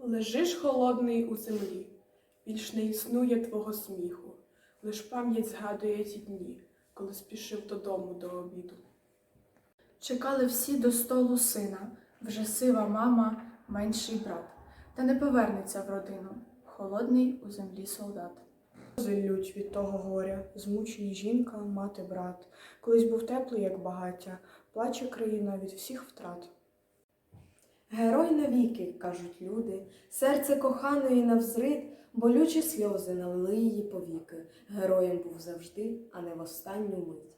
Лежиш холодний у землі, більш не існує твого сміху, лиш пам'ять згадує ті дні, коли спішив додому до обіду. Чекали всі до столу сина, вже сива мама, менший брат, та не повернеться в родину, холодний у землі солдат. Зиллють від того горя, змучені жінка, мати, брат. Колись був теплий, як багаття, плаче країна від всіх втрат. Герой навіки, кажуть люди, серце коханої навзрид, болючі сльози налили її повіки. Героєм був завжди, а не в останню мить.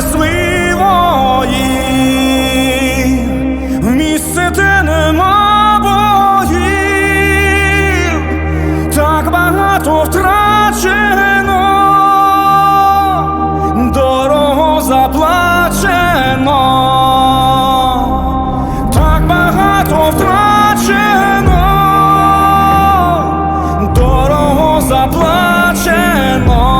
щитах в місце, де нема боїв, так багато втрачено, дорого заплачено, заплачено.